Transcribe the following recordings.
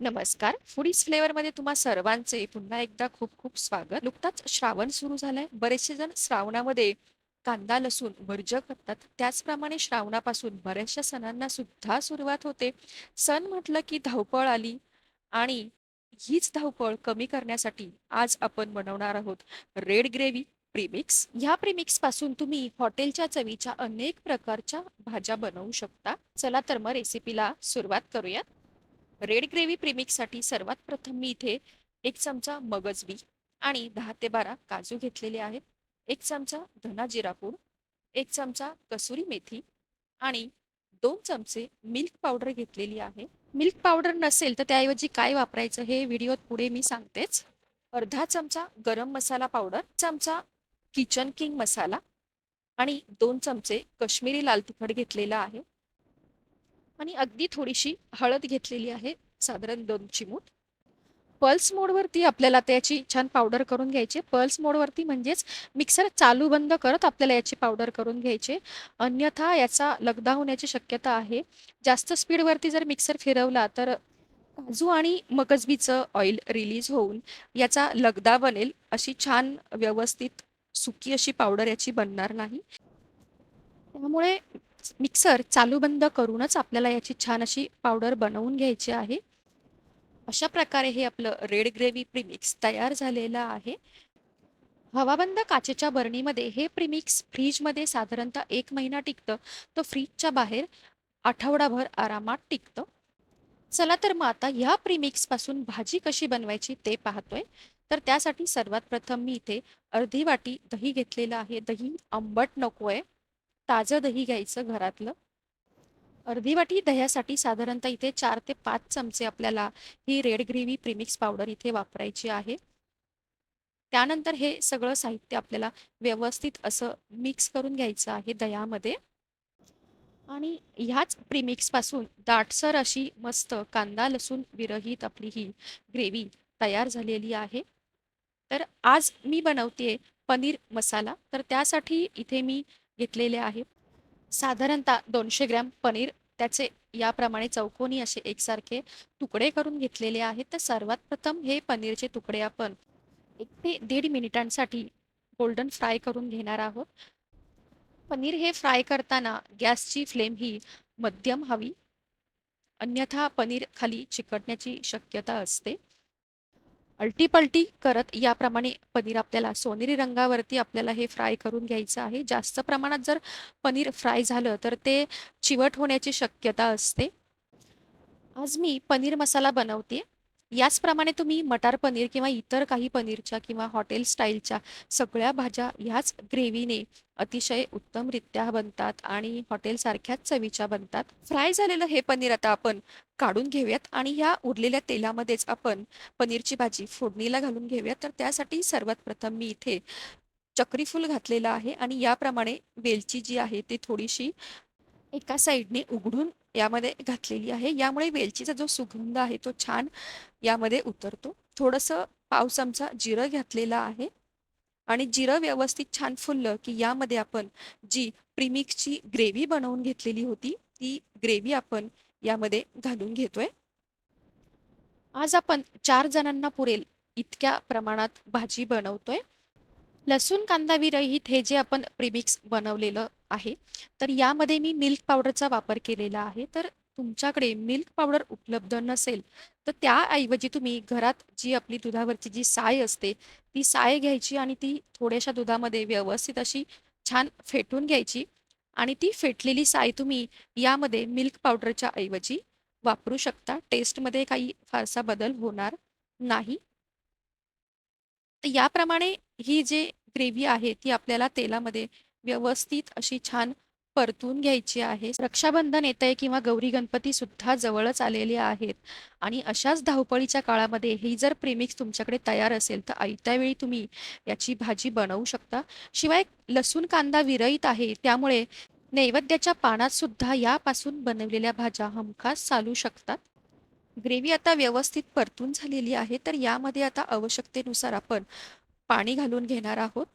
नमस्कार. फूडीज फ्लेवरमध्ये तुम्हा सर्वांचे पुन्हा एकदा खूप खूप स्वागत. नुकताच श्रावण सुरू झालाय. बरेचसे जण श्रावणामध्ये कांदा लसूण वर्ज करतात. त्याचप्रमाणे श्रावणापासून बऱ्याचशा सणांना सुद्धा सुरुवात होते. सण म्हटलं की धावपळ आली आणि हीच धावपळ कमी करण्यासाठी आज आपण बनवणार आहोत. रेड ग्रेव्ही प्रीमिक्स ह्या प्रीमिक्सपासून तुम्ही हॉटेलच्या चवीच्या अनेक प्रकारच्या भाज्या बनवू शकता. चला तर मग रेसिपीला सुरुवात करूयात. रेड ग्रेव्ही प्रेमिकसाठी सर्वात प्रथम मी इथे एक चमचा मगज बी आणि दहा ते बारा काजू घेतलेले आहेत. एक चमचा धना जिरापूड एक चमचा कसुरी मेथी आणि दोन चमचे मिल्क पावडर घेतलेली आहे. मिल्क पावडर नसेल तर त्याऐवजी काय वापरायचं हे व्हिडिओत पुढे मी सांगतेच. अर्धा चमचा गरम मसाला पावडर चमचा किचन किंग मसाला आणि दोन चमचे कश्मीरी लाल तिखट घेतलेला आहे. आणि अगदी थोडीशी हळद घेतलेली आहे साधारण दोन चिमूट पल्स मोडवरती आपल्याला त्याची छान पावडर करून घ्यायची. पल्स मोडवरती म्हणजेच मिक्सर चालू बंद करत आपल्याला याची पावडर करून घ्यायचे. अन्यथा याचा लगदा होण्याची शक्यता आहे. जास्त स्पीडवरती जर मिक्सर फिरवला तर काजू आणि मगजबीचं ऑइल रिलीज होऊन याचा लगदा बनेल अशी छान व्यवस्थित सुकी अशी पावडर याची बनणार नाही. त्यामुळे मिक्सर चालू बंद करूनच आपल्याला याची छान अशी पावडर बनवून घ्यायची आहे. अशा प्रकारे हे आपलं रेड ग्रेव्ही प्रिमिक्स तयार झालेलं आहे. हवाबंद काचेच्या बरणीमध्ये हे प्रिमिक्स फ्रीजमध्ये साधारणतः एक महिना टिकतं. तर फ्रीजच्या बाहेर आठवडाभर आरामात टिकतं. चला तर मग आता ह्या प्रिमिक्सपासून भाजी कशी बनवायची ते पाहतोय. तर त्यासाठी सर्वात प्रथम मी इथे अर्धी वाटी दही घेतलेलं आहे. दही आंबट नको आहे. ताजं दही घ्यायचं घरातलं. अर्धी वाटी दह्यासाठी साधारणतः इथे चार ते पाच चमचे आपल्याला ही रेड ग्रेव्ही प्रीमिक्स पावडर इथे वापरायची आहे. त्यानंतर हे सगळं साहित्य आपल्याला व्यवस्थित असं मिक्स करून घ्यायचं आहे दह्यामध्ये. आणि ह्याच प्रीमिक्सपासून दाटसर अशी मस्त कांदा लसूण विरहित आपली ही ग्रेव्ही तयार झालेली आहे. तर आज मी बनवते पनीर मसाला. तर त्यासाठी इथे मी घेतलेले आहे. साधारणतः दोनशे ग्रॅम पनीर त्याचे याप्रमाणे चौकोनी असे एकसारखे तुकडे करून घेतलेले आहेत. तर सर्वात प्रथम हे पनीरचे तुकडे आपण एक ते दीड मिनिटांसाठी गोल्डन फ्राय करून घेणार आहोत. पनीर हे फ्राय करताना गॅसची फ्लेम ही मध्यम हवी. अन्यथा पनीर खाली चिकटण्याची शक्यता असते. अल्टीपल्टी करत याप्रमाणे पनीर आपल्याला सोनेरी रंगावरती आपल्याला हे फ्राय करून घ्यायचं आहे. जास्त प्रमाणात जर पनीर फ्राय झालं तर ते चिवट होण्याची शक्यता असते. आज मी पनीर मसाला बनवते याचप्रमाणे तुम्ही मटार पनीर किंवा इतर काही पनीरच्या किंवा हॉटेल स्टाईलच्या सगळ्या भाज्या ह्याच ग्रेव्हीने अतिशय उत्तमरित्या बनतात आणि हॉटेलसारख्याच चवीच्या बनतात. फ्राय झालेलं हे पनीर आता आपण काढून घेऊयात आणि ह्या उरलेल्या तेलामध्येच आपण पनीरची भाजी फोडणीला घालून घेऊयात. तर त्यासाठी सर्वात प्रथम मी इथे चक्रीफूल घातलेलं आहे आणि याप्रमाणे वेलची जी आहे ती थोडीशी एका साईडने उघडून यामध्ये घातलेली आहे. यामुळे वेलचीचा जो सुगंध आहे तो छान यामध्ये उतरतो. थोडंसं पाव चमचा जिरं घातलेला आहे. आणि जिरं व्यवस्थित छान फुललं की यामध्ये आपण जी प्रिमिक्सची ग्रेव्ही बनवून घेतलेली होती ती ग्रेव्ही आपण यामध्ये घालून घेतोय. आज आपण चार जणांना पुरेल इतक्या प्रमाणात भाजी बनवतोय. लसूण कांदा विरहित हे जे आपण प्रीमिक्स बनवलेलं आहे. तर यामध्ये मी मिल्क पावडरचा वापर केलेला आहे. तर तुमच्याकडे मिल्क पावडर उपलब्ध नसेल तर त्याऐवजी तुम्ही घरात जी आपली दुधावरची जी साय असते ती साय घ्यायची आणि ती थोड्याशा दुधामध्ये व्यवस्थित अशी छान फेटून घ्यायची आणि ती फेटलेली साय तुम्ही यामध्ये मिल्क पावडरच्या ऐवजी वापरू शकता. टेस्टमध्ये काही फारसा बदल होणार नाही. तर याप्रमाणे ही जे ग्रेव्ही आहे ती आपल्याला तेलामध्ये व्यवस्थित अशी छान परतून घ्यायची आहे. रक्षाबंधन येत आहे किंवा गौरी गणपती सुद्धा जवळच आलेले आहेत. आणि अशाच धावपळीच्या काळामध्ये ही जर प्रेमिक्स तुमच्याकडे तयार असेल तर आयत्या वेळी तुम्ही याची भाजी बनवू शकता. शिवाय लसूण कांदा विरहित आहे त्यामुळे नैवेद्याच्या पानात सुद्धा यापासून बनवलेल्या भाज्या हमखास चालू शकतात. ग्रेव्ही आता व्यवस्थित परतून झालेली आहे तर यामध्ये आता आवश्यकतेनुसार आपण पाणी घालून घेणार आहोत.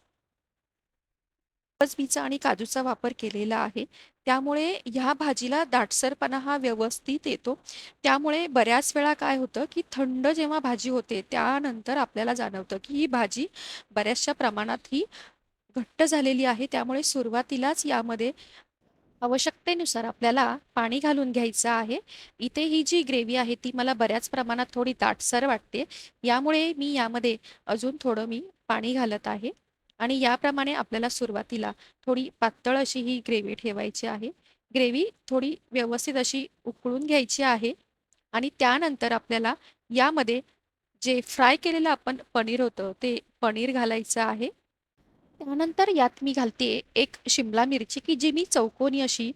फसबीचा आणि काजूचा वापर केलेला आहे. त्यामुळे ह्या भाजीला दाटसरपणा हा व्यवस्थित येतो. त्यामुळे बऱ्याच वेळा काय होतं, की थंड जेव्हा भाजी होते, त्यानंतर आपल्याला जाणवतं, की ही भाजी बऱ्याचशा प्रमाणात ही घट्ट झालेली आहे. त्यामुळे सुरुवातीलाच यामध्ये आवश्यकतेनुसार आपल्याला पाणी घालून घ्यायचं आहे. इथे ही जी ग्रेव्ही आहे ती मला बऱ्याच प्रमाणात थोडी दाटसर वाटते. यामुळे मी यामध्ये अजून थोडं मी पाणी घालत आहे आणि याप्रमाणे आपल्याला सुरुवातीला थोडी पातळ अशी ही ग्रेव्ही ठेवायची आहे. ग्रेव्ही थोडी व्यवस्थित अशी उकळून घ्यायची आहे आणि त्यानंतर आपल्याला यामध्ये जे फ्राय केलेलं आपण पनीर होतं ते पनीर घालायचं आहे. त्यानंतर यात मी घालते एक शिमला मिरची, की जी मी चौकोनी अशी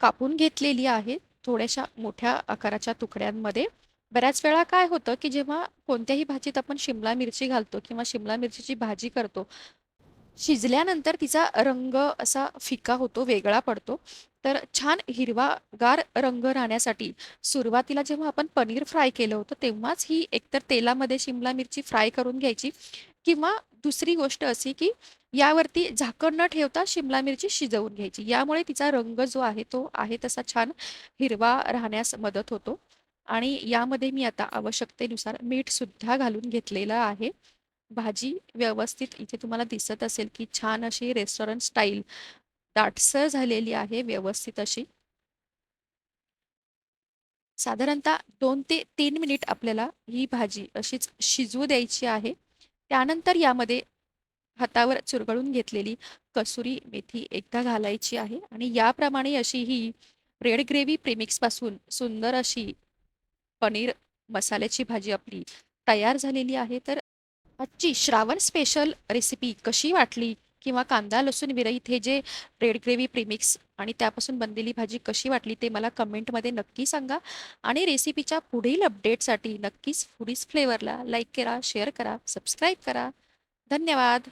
कापून घेतलेली आहे, थोड्याशा मोठ्या आकाराच्या तुकड्यांमध्ये. बऱ्याच वेळा काय होतं, की जेव्हा कोणत्याही भाजीत आपण शिमला मिरची घालतो किंवा शिमला मिरचीची भाजी करतो, शिजल्यानंतर तिचा रंग असा फिका होतो, वेगळा पडतो. तर छान हिरवागार रंग राहण्यासाठी सुरुवातीला जेव्हा आपण पनीर फ्राय केलं होतं, तेव्हाच ही एकतर तेलामध्ये शिमला मिरची फ्राय करून घ्यायची किंवा दुसरी गोष्ट अशी, की यावरती झाकण न ठेवता शिमला मिरची शिजवून घ्यायची. यामुळे तिचा रंग जो आहे, तो आहे तसा छान हिरवा राहण्यास मदत होतो आणि यामध्ये मी आता आवश्यकतेनुसार मीठसुद्धा घालून घेतलेलं आहे. भाजी व्यवस्थित इथे तुम्हाला दिसत असेल, की छान अशी रेस्टॉरंट स्टाईल दाटसर झालेली आहे व्यवस्थित अशी. साधारणतः दोन ते तीन मिनिट आपल्याला ही भाजी अशीच शिजवू द्यायची आहे. त्यानंतर यामध्ये हातावर चुरगळून घेतलेली कसुरी मेथी एकदा घालायची आहे आणि याप्रमाणे अशी ही रेड ग्रेव्ही प्रेमिक्सपासून सुंदर अशी पनीर मसाल्याची भाजी आपली तयार झालेली आहे. तर आजची श्रावण स्पेशल रेसिपी कशी वाटली किंवा कांदा लसूण विरहित हे जे रेड ग्रेव्ही प्रीमिक्स आणि त्यापासून बनलेली भाजी कशी वाटली ते मला कमेंटमध्ये नक्की सांगा आणि रेसिपीच्या पुढील अपडेटसाठी नक्कीच फुडीज फ्लेवरला लाईक करा, शेअर करा, सबस्क्राईब करा. धन्यवाद.